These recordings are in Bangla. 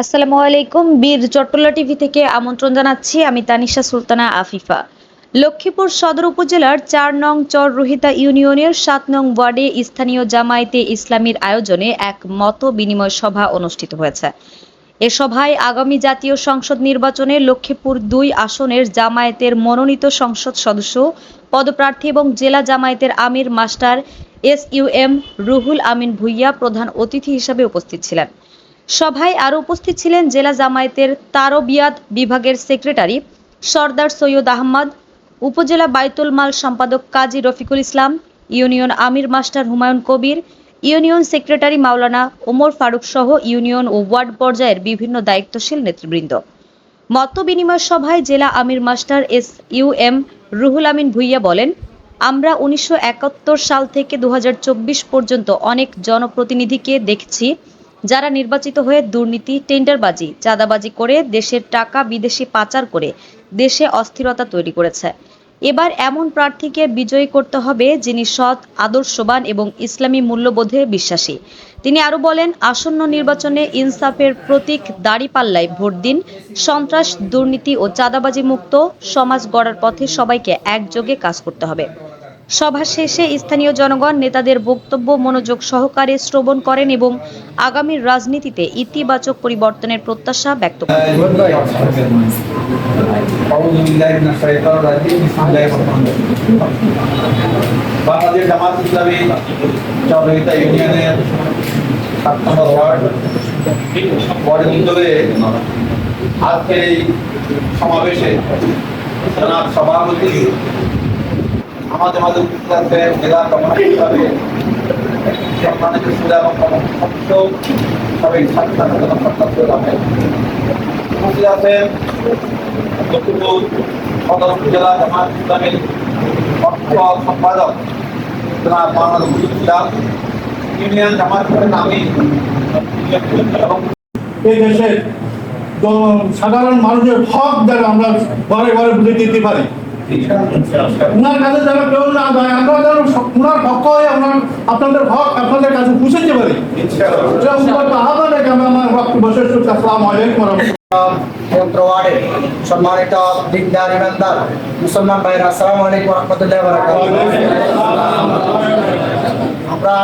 আসসালামু আলাইকুম, বীর চট্টলা টিভি থেকে আমন্ত্রণ জানাচ্ছি আমি তানিশা সুলতানা আফিফা। লক্ষ্মীপুর সদর উপজেলার চার নং চর রোহিতা ইউনিয়নের সাত নং ওয়ার্ডে স্থানীয় জামায়াতে ইসলামীর আয়োজনে এক মত বিনিময় সভা অনুষ্ঠিত হয়েছে। এ সভায় আগামী জাতীয় সংসদ নির্বাচনে লক্ষ্মীপুর দুই আসনের জামায়াতের মনোনীত সংসদ সদস্য, পদপ্রার্থী এবং জেলা জামায়াতের আমির master S U M Ruhul Amin Bhuiya প্রধান অতিথি হিসাবে উপস্থিত ছিলেন। সভায় আরও উপস্থিত ছিলেন জেলা জামায়াতের তারবিয়াত বিভাগের সেক্রেটারি সর্দার সৈয়দ আহমদ, উপজেলা বাইতুল মাল সম্পাদক কাজী রফিকুল ইসলাম, ইউনিয়ন আমির master Humayun Kabir, union secretary মাওলানা ওমর ফারুক সহ ইউনিয়ন ও ওয়ার্ড পর্যায়ের বিভিন্ন দায়িত্বশীল নেতৃবৃন্দ। মত বিনিময় সভায় জেলা আমির master S U M Ruhul Amin Bhuiya বলেন, আমরা উনিশশো একাত্তর সাল থেকে দুহাজার চব্বিশ পর্যন্ত অনেক জনপ্রতিনিধিকে দেখছি যারা নির্বাচিত হয়ে দুর্নীতি, টেন্ডারবাজি, চাঁদাবাজি করে দেশের টাকা বিদেশে পাচার করে দেশে অস্থিরতা তৈরি করেছে। এবার এমন প্রার্থীকে বিজয়ী করতে হবে যিনি সৎ, আদর্শবান এবং ইসলামী মূল্যবোধে বিশ্বাসী। তিনি আরও বলেন, আসন্ন নির্বাচনে ইনসাফের প্রতীক দাড়িপাল্লায় ভোট দিন, সন্ত্রাস, দুর্নীতি ও চাঁদাবাজি মুক্ত সমাজ গড়ার পথে সবাইকে একযোগে কাজ করতে হবে। সভা শেষে স্থানীয় জনগণ নেতাদের বক্তব্য, মনোযোগ সহকারে শ্রবণ করেন এবং আগামী রাজনীতিতে ইতিবাচক পরিবর্তনের প্রত্যাশা ব্যক্ত করেন। সমাবেশে সভাপতি আমাদের মাঝে উপস্থিত আছেন জেলা হিসাবে সম্মানিত এবং সদস্য উপস্থিত আছেন জামাত ইসলামের অর্থ সম্পাদক এবং এই দেশের সাধারণ মানুষের হক যেন আমরা ঘরে ঘরে বুঝে দিতে পারি। উনার কাছে যেন কেউ না যায়। আমরা যেন পক্ষ হয়ে আমরা আপনাদের হক আপনাদের কাছে পৌঁছাতে পারি আহ্বান রেখে আমি আমার বক্তব্য শেষ করছি। আসসালামু আলাইকুম সম্মানিত ইমানদার মুসলমান ভাইরা আসসালামু আলাইকুম রহমতুল্লাহ আমরা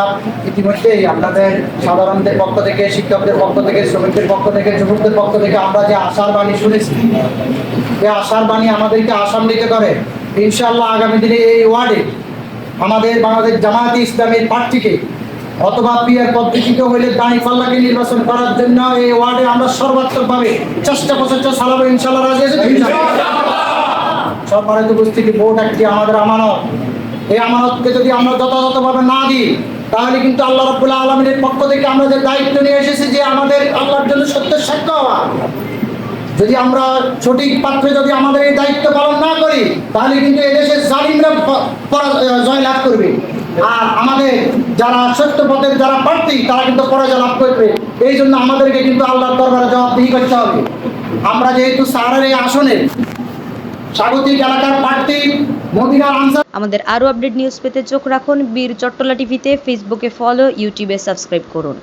ইতিমধ্যেই আপনাদের সাধারণদের পক্ষ থেকে শিক্ষকদের পক্ষ থেকে শ্রমিকদের পক্ষ থেকে যুবকদের পক্ষ থেকে আমরা যে আশার বাণী শুনেছি যে আশার বাণী আমাদেরকে আশান্বিত করে ইনশাআল্লাহ আগামী দিনে এই ওয়ার্ডে আমাদের বাংলাদেশ জামায়াতে ইসলামের প্রার্থীকে অথবা পিয়ার পদ্ধতিতে হইলে দাঁড়ি পাল্লাকে নির্বাচন করার জন্য এই ওয়ার্ডে আমরা সর্বাত্মকভাবে চেষ্টা প্রচেষ্টা চালাবো ইনশাল্লাহ রাজি আছে তো? উপস্থিতি ভোট একটি আমাদের আমানত। এই আমানতকে যদি আমরা যথাযথভাবে না দিই তাহলে কিন্তু আল্লাহ রব্বুল্লাহ আলমিনের পক্ষ থেকে আমরা যে দায়িত্ব নিয়ে এসেছি যে আমাদের আল্লাহর জন্য সত্যের সাক্ষ্য হওয়া। যদি আমরা সঠিক পাত্রে যদি আমাদের এই দায়িত্ব পালন না করি, তাহলে কিন্তু এদেশের জালিমরা জয় লাভ করবে। আর আমাদের যারা সত্য পথের যারা প্রার্থী, তারা কিন্তু পরাজয় লাভ করবে। এই জন্য আমাদেরকে কিন্তু আল্লাহর দরবারে জবাবদিহি করতে হবে। আমরা যেহেতু সাহারের এই আসনে স্বাগতিক এলাকার প্রার্থী মদিনার আনসার আমাদের আরও আপডেট নিউজ পেতে চোখ রাখুন বীর চট্টলা টিভিতে, ফেসবুকে ফলো, ইউটিউবে সাবস্ক্রাইব করুন।